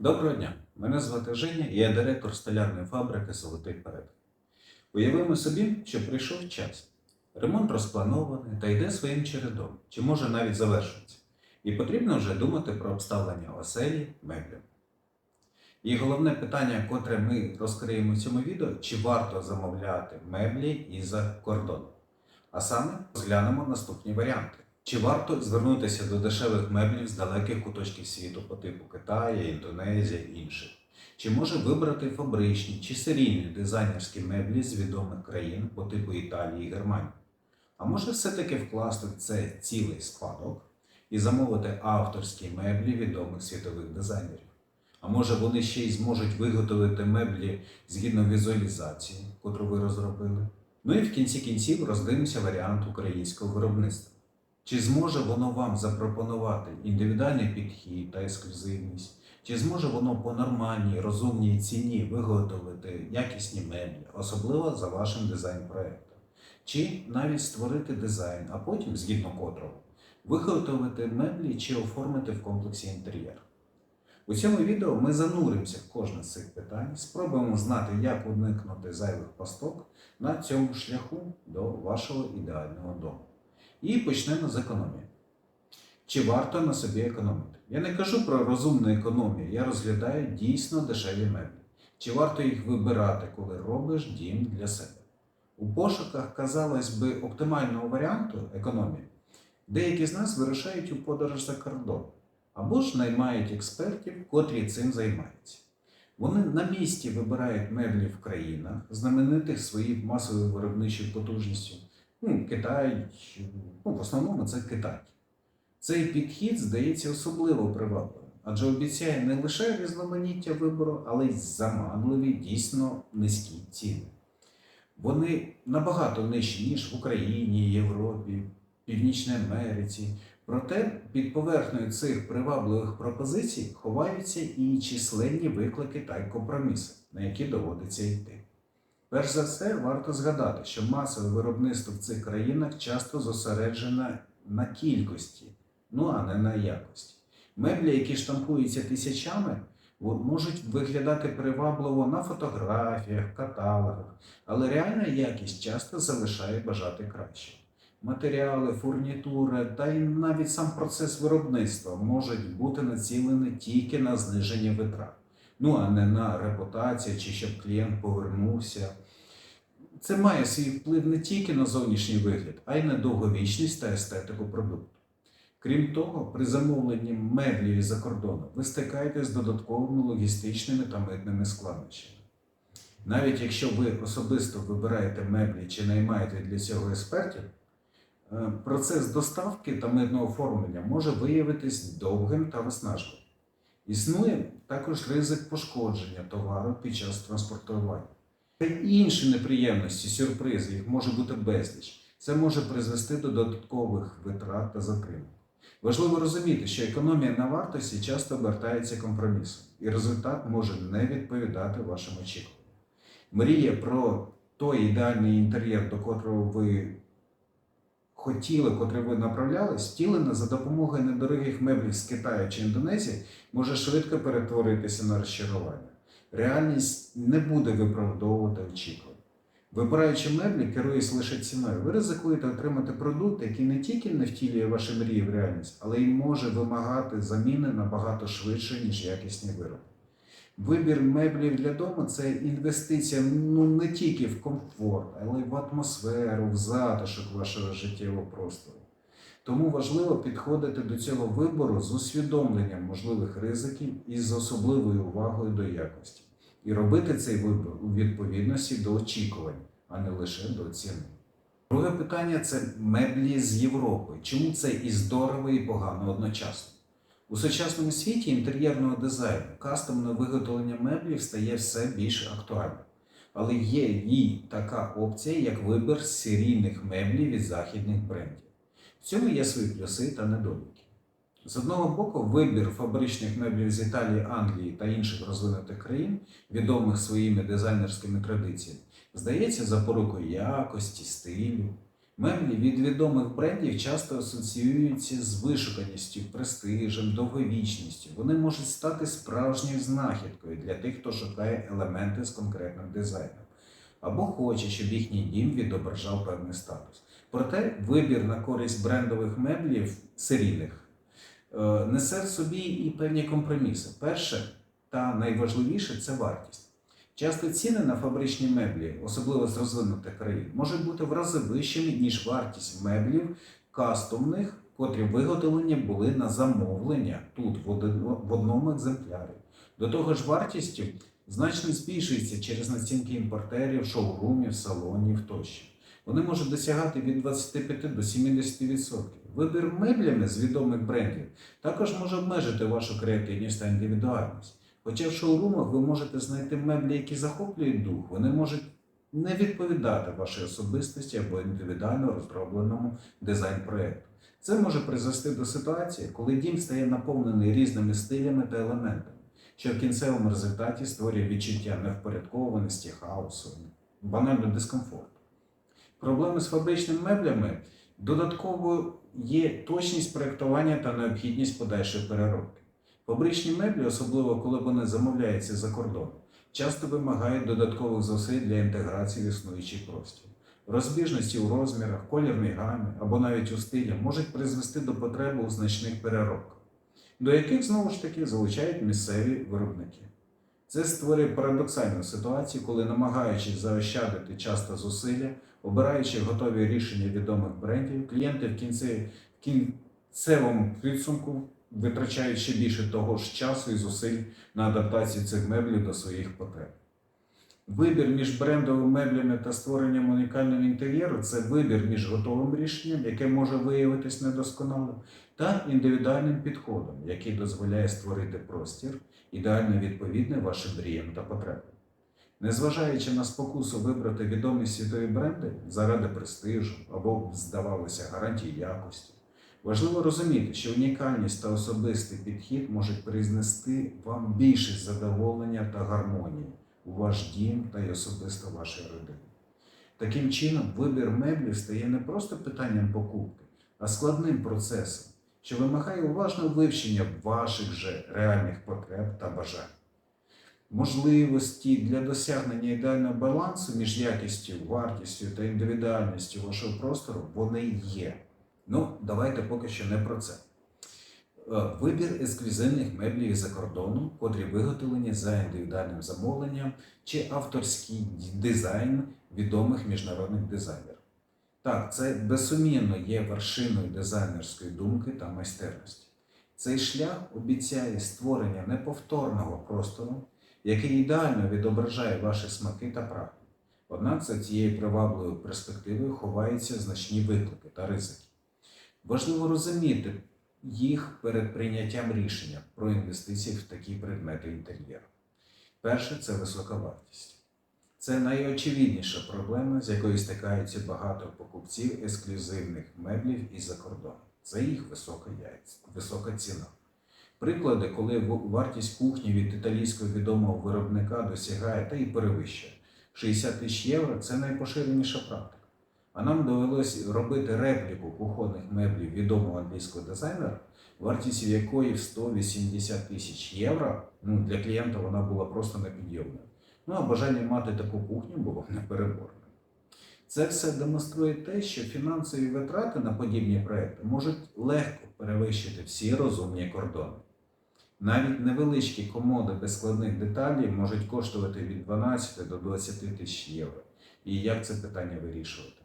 Доброго дня! Мене звати Женя і я директор столярної фабрики Золотий перед. Уявимо собі, що прийшов час. Ремонт розпланований та йде своїм чередом, чи може навіть завершується. І потрібно вже думати про обставлення оселі меблів. І головне питання, котре ми розкриємо в цьому відео, чи варто замовляти меблі із-за кордону. А саме розглянемо наступні варіанти. Чи варто звернутися до дешевих меблів з далеких куточків світу по типу Китаю, Індонезії і інших? Чи може вибрати фабричні чи серійні дизайнерські меблі з відомих країн по типу Італії і Германії? А може все-таки вкласти в це цілий спадок і замовити авторські меблі відомих світових дизайнерів? А може вони ще й зможуть виготовити меблі згідно візуалізації, котру ви розробили? Ну і в кінці кінців роздивимося варіант українського виробництва. Чи зможе воно вам запропонувати індивідуальний підхід та ексклюзивність? Чи зможе воно по нормальній, розумній ціні виготовити якісні меблі, особливо за вашим дизайн-проектом? Чи навіть створити дизайн, а потім, згідно котрого, виготовити меблі чи оформити в комплексі інтер'єр? У цьому відео ми зануримося в кожне з цих питань, спробуємо знати, як уникнути зайвих пасток на цьому шляху до вашого ідеального дому. І почнемо з економії. Чи варто на собі економити? Я не кажу про розумну економію, я розглядаю дійсно дешеві меблі. Чи варто їх вибирати, коли робиш дім для себе? У пошуках, казалось би, оптимального варіанту економії, деякі з нас вирушають у подорож за кордон або ж наймають експертів, котрі цим займаються. Вони на місці вибирають меблі в країнах, знаменитих своєю масовою виробничою потужністю. Ну, Китай, ну, в основному це Китай. Цей підхід здається особливо привабливим, адже обіцяє не лише різноманіття вибору, але й заманливі, дійсно низькі ціни. Вони набагато нижчі, ніж в Україні, Європі, Північній Америці. Проте під поверхнею цих привабливих пропозицій ховаються і численні виклики та компроміси, на які доводиться йти. Перш за все, варто згадати, що масове виробництво в цих країнах часто зосереджене на кількості, ну а не на якості. Меблі, які штампуються тисячами, можуть виглядати привабливо на фотографіях, каталогах, але реальна якість часто залишає бажати краще. Матеріали, фурнітура та й навіть сам процес виробництва можуть бути націлені тільки на зниження витрат, ну а не на репутацію чи щоб клієнт повернувся. Це має свій вплив не тільки на зовнішній вигляд, а й на довговічність та естетику продукту. Крім того, при замовленні меблів із-за кордону ви стикаєтесь з додатковими логістичними та митними складнощами. Навіть якщо ви особисто вибираєте меблі чи наймаєте для цього експертів, е, процес доставки та митного оформлення може виявитись довгим та виснажливим. Існує також ризик пошкодження товару під час транспортування. Та інші неприємності, сюрпризи, їх може бути безліч. Це може призвести до додаткових витрат та затримок. Важливо розуміти, що економія на вартості часто обертається компромісом, і результат може не відповідати вашим очікуванням. Мрія про той ідеальний інтер'єр, до котрого ви хотіли, котрий ви направлялись, втілена за допомогою недорогих меблів з Китаю чи Індонезії, може швидко перетворитися на розчарування. Реальність не буде виправдовувати очікування. Вибираючи меблі, керуючись лише ціною, ви ризикуєте отримати продукт, який не тільки не втілює ваші мрії в реальність, але й може вимагати заміни набагато швидше, ніж якісні вироби. Вибір меблів для дому це інвестиція ну, не тільки в комфорт, але й в атмосферу, в затишок вашого життєвого простору. Тому важливо підходити до цього вибору з усвідомленням можливих ризиків і з особливою увагою до якості. І робити цей вибір у відповідності до очікувань, а не лише до ціни. Друге питання це меблі з Європи. Чому це і здорово, і погано одночасно? У сучасному світі інтер'єрного дизайну кастомне виготовлення меблів стає все більш актуальним. Але є і така опція, як вибір серійних меблів від західних брендів. В цьому є свої плюси та недоліки. З одного боку, вибір фабричних меблів з Італії, Англії та інших розвинутих країн, відомих своїми дизайнерськими традиціями, здається запорукою якості, стилю. Меблі від відомих брендів часто асоціюються з вишуканістю, престижем, довговічністю. Вони можуть стати справжньою знахідкою для тих, хто шукає елементи з конкретним дизайном або хоче, щоб їхній дім відображав певний статус. Проте вибір на користь брендових меблів серійних е, несе в собі і певні компроміси. Перше та найважливіше це вартість. Часто ціни на фабричні меблі, особливо з розвинутих країн, можуть бути в рази вищими, ніж вартість меблів кастомних, котрі виготовлені були на замовлення тут, в одному екземплярі. До того ж, вартістю значно збільшується через націнки імпортерів, шоурумів, салонів тощо. Вони можуть досягати від 25 до 70%. Вибір меблями з відомих брендів також може обмежити вашу креативність та індивідуальність. Хоча в шоурумах ви можете знайти меблі, які захоплюють дух, вони можуть не відповідати вашій особистості або індивідуально розробленому дизайн-проєкту. Це може призвести до ситуації, коли дім стає наповнений різними стилями та елементами, що в кінцевому результаті створює відчуття невпорядкованості, хаосу, банально дискомфорту. Проблеми з фабричними меблями додатково є точність проєктування та необхідність подальшої переробки. Фабричні меблі, особливо коли вони замовляються за кордоном, часто вимагають додаткових зусиль для інтеграції в існуючий простір. Розбіжності у розмірах, колірній гамі або навіть у стилі можуть призвести до потреби у значних переробках, до яких знову ж таки залучають місцеві виробники. Це створює парадоксальну ситуацію, коли, намагаючись заощадити час та зусилля, обираючи готові рішення відомих брендів, клієнти в кінцевому підсумку витрачають ще більше того ж часу і зусиль на адаптацію цих меблів до своїх потреб. Вибір між брендовими меблями та створенням унікального інтер'єру це вибір між готовим рішенням, яке може виявитись недосконалим, та індивідуальним підходом, який дозволяє створити простір, ідеально відповідний вашим мріям та потребам. Незважаючи на спокусу вибрати відомі світові бренди заради престижу або, здавалося, гарантії якості, важливо розуміти, що унікальність та особистий підхід можуть признести вам більше задоволення та гармонії у ваш дім та й особисто вашій родині. Таким чином, вибір меблів стає не просто питанням покупки, а складним процесом, що вимагає уважного вивчення ваших же реальних потреб та бажань. Можливості для досягнення ідеального балансу між якістю, вартістю та індивідуальністю вашого простору вони є. Ну, давайте поки що не про це. Е, Вибір ексклюзивних меблів із-за кордону, котрі виготовлені за індивідуальним замовленням, чи авторський дизайн відомих міжнародних дизайнерів. Так, це безсумнівно є вершиною дизайнерської думки та майстерності. Цей шлях обіцяє створення неповторного простору, який ідеально відображає ваші смаки та прагнення. Однак за цією привабливою перспективою ховаються значні виклики та ризики. Важливо розуміти їх перед прийняттям рішення про інвестиції в такі предмети інтер'єру. Перше це висока вартість. Це найочевидніша проблема, з якою стикаються багато покупців ексклюзивних меблів із-за кордону. Це їх висока, яйця, висока ціна. Приклади, коли вартість кухні від італійського відомого виробника досягає та і перевищує 60 тисяч євро це найпоширеніша практика. А нам довелось робити репліку кухонних меблів відомого англійського дизайнера, вартість якої в 180 тисяч євро. Ну, для клієнта вона була просто непідйомною. Ну а бажання мати таку кухню було непереборним. Це все демонструє те, що фінансові витрати на подібні проекти можуть легко перевищити всі розумні кордони. Навіть невеличкі комоди без складних деталей можуть коштувати від 12 до 20 тисяч євро. І як це питання вирішувати?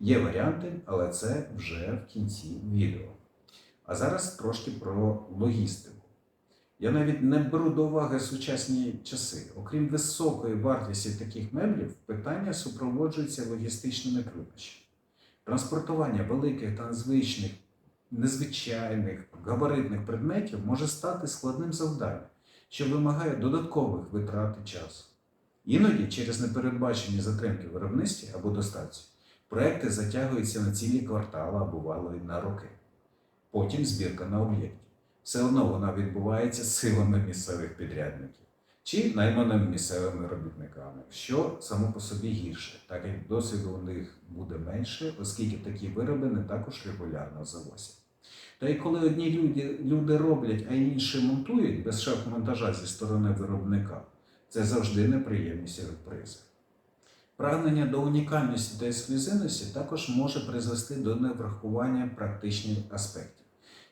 Є варіанти, але це вже в кінці відео. А зараз трошки про логістику. Я навіть не беру до уваги сучасні часи. Окрім високої вартості таких меблів, питання супроводжується логістичними труднощами. Транспортування великих та незвичних, незвичайних габаритних предметів може стати складним завданням, що вимагає додаткових витрат часу. Іноді через непередбачені затримки виробництві або доставці проекти затягуються на цілі квартали або бувало і на роки. Потім збірка на об'єкті. Все одно вона відбувається силами місцевих підрядників. чи найманими місцевими робітниками, що само по собі гірше, так як досвіду у них буде менше, оскільки такі вироби не також регулярно завозять. Та й коли одні люди, люди роблять, а інші монтують без шеф-монтажа зі сторони виробника, це завжди неприємні сюрпризи. Прагнення до унікальності та ексклюзивності також може призвести до неврахування практичних аспектів.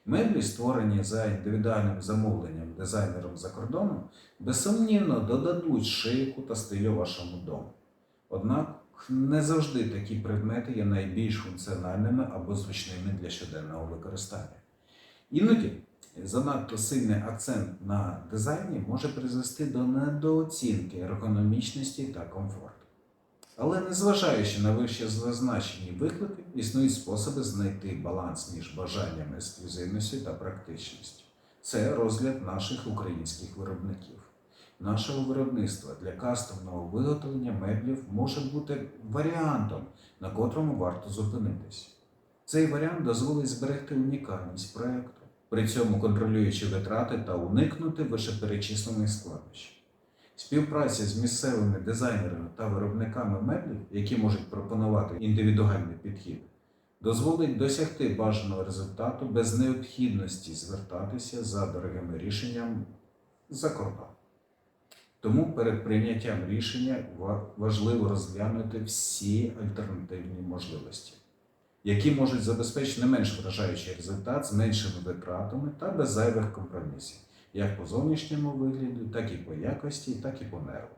Меблі, створені за індивідуальним замовленням дизайнером за кордоном, безсумнівно додадуть шику та стилю вашому дому. Однак не завжди такі предмети є найбільш функціональними або зручними для щоденного використання. Іноді занадто сильний акцент на дизайні може призвести до недооцінки ергономічності та комфорту. Але незважаючи на вище зазначені виклики, існують способи знайти баланс між бажанням ексклюзивності та практичністю. Це розгляд наших українських виробників. Нашого виробництва для кастомного виготовлення меблів може бути варіантом, на котрому варто зупинитись. Цей варіант дозволить зберегти унікальність проекту, при цьому контролюючи витрати та уникнути вищеперечислених складнощів. Співпраця з місцевими дизайнерами та виробниками меблів, які можуть пропонувати індивідуальний підхід, дозволить досягти бажаного результату без необхідності звертатися за дорогими рішеннями за кордон. Тому перед прийняттям рішення важливо розглянути всі альтернативні можливості, які можуть забезпечити не менш вражаючий результат з меншими витратами та без зайвих компромісів як по зовнішньому вигляду, так і по якості, так і по нерву.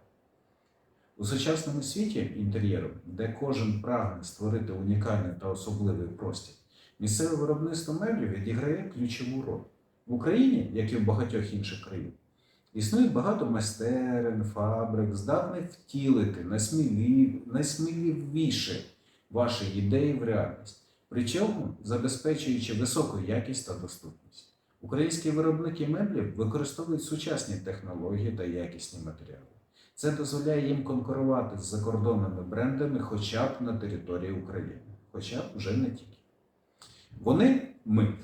У сучасному світі інтер'єру, де кожен прагне створити унікальний та особливий простір, місцеве виробництво меблів відіграє ключову роль. В Україні, як і в багатьох інших країн, існує багато майстерень, фабрик, здатних втілити найсмілі- найсміливіші ваші ідеї в реальність, причому забезпечуючи високу якість та доступність. Українські виробники меблів використовують сучасні технології та якісні матеріали. Це дозволяє їм конкурувати з закордонними брендами хоча б на території України, хоча б вже не тільки. Вони, ми,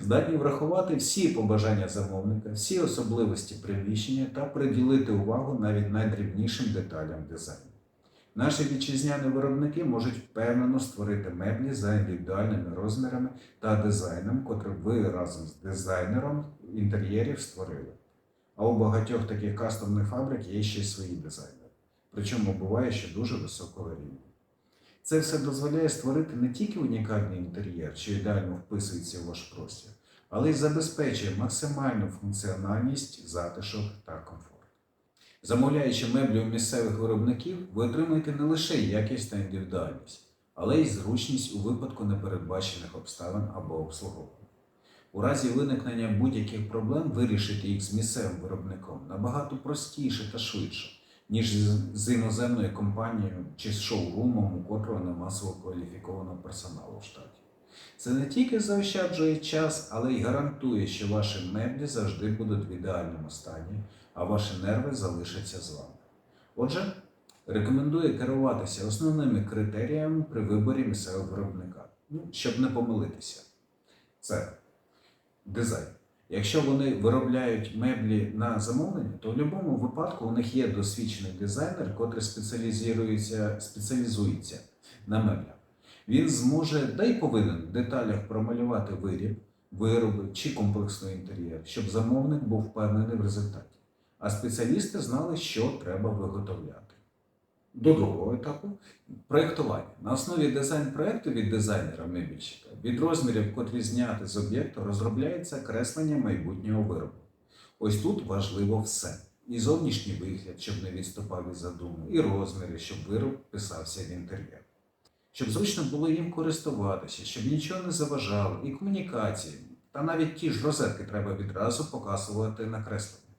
здатні врахувати всі побажання замовника, всі особливості приміщення та приділити увагу навіть найдрібнішим деталям дизайну. Наші вітчизняні виробники можуть впевнено створити меблі за індивідуальними розмірами та дизайном, котрий ви разом з дизайнером інтер'єрів створили. А у багатьох таких кастомних фабрик є ще й свої дизайнери. Причому буває ще дуже високого рівня. Це все дозволяє створити не тільки унікальний інтер'єр, що ідеально вписується в ваш простір, але й забезпечує максимальну функціональність, затишок та комфорт. Замовляючи меблі у місцевих виробників, ви отримаєте не лише якість та індивідуальність, але й зручність у випадку непередбачених обставин або обслуговування. У разі виникнення будь-яких проблем вирішити їх з місцевим виробником набагато простіше та швидше, ніж з іноземною компанією чи з шоурумом, у котрого нема висококваліфікованого персоналу в штаті. Це не тільки заощаджує час, але й гарантує, що ваші меблі завжди будуть в ідеальному стані, а ваші нерви залишаться з вами. Отже, рекомендую керуватися основними критеріями при виборі місцевого виробника, ну, щоб не помилитися. Це дизайн. Якщо вони виробляють меблі на замовлення, то в будь-якому випадку у них є досвідчений дизайнер, котрий спеціалізується, спеціалізується на меблях. Він зможе, да й повинен в деталях промалювати виріб, вироби чи комплексний інтер'єр, щоб замовник був впевнений в результаті. А спеціалісти знали, що треба виготовляти. До другого етапу проєктування. На основі дизайн-проєкту від дизайнера-мебільщика від розмірів, котрі зняти з об'єкту, розробляється креслення майбутнього виробу. Ось тут важливо все. І зовнішній вигляд, щоб не відступав від задуму, і розміри, щоб вироб писався в інтер'єр. Щоб зручно було їм користуватися, щоб нічого не заважало, і комунікації, та навіть ті ж розетки треба відразу показувати на кресленні.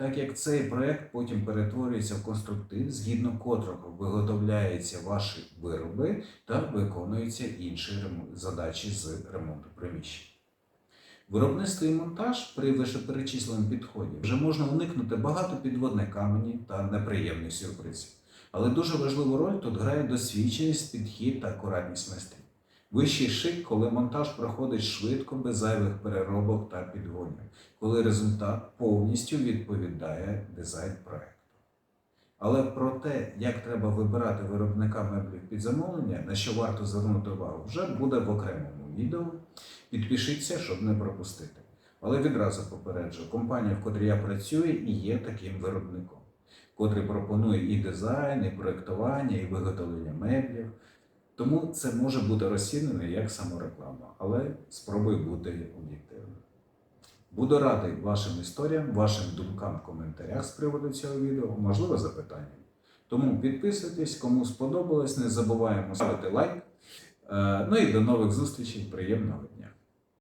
Так як цей проект потім перетворюється в конструктив, згідно котрого виготовляються ваші вироби та виконуються інші задачі з ремонту приміщень. Виробництво і монтаж при вищеперечисленому підході вже можна уникнути багато підводних каменів та неприємних сюрпризів. Але дуже важливу роль тут грає досвідченість, підхід та акуратність майстрів. Вищий шик, коли монтаж проходить швидко, без зайвих переробок та підгонів, коли результат повністю відповідає дизайн проекту. Але про те, як треба вибирати виробника меблів під замовлення, на що варто звернути увагу, вже буде в окремому відео. Підпишіться, щоб не пропустити. Але відразу попереджу, компанія, в котрій я працюю, і є таким виробником, котрий пропонує і дизайн, і проєктування, і виготовлення меблів. Тому це може бути розцінено як самореклама, але спробуй бути об'єктивним. Буду радий вашим історіям, вашим думкам в коментарях з приводу цього відео, можливо, запитанням. Тому підписуйтесь, кому сподобалось, не забуваємо ставити лайк. Е, Ну і до нових зустрічей. Приємного дня!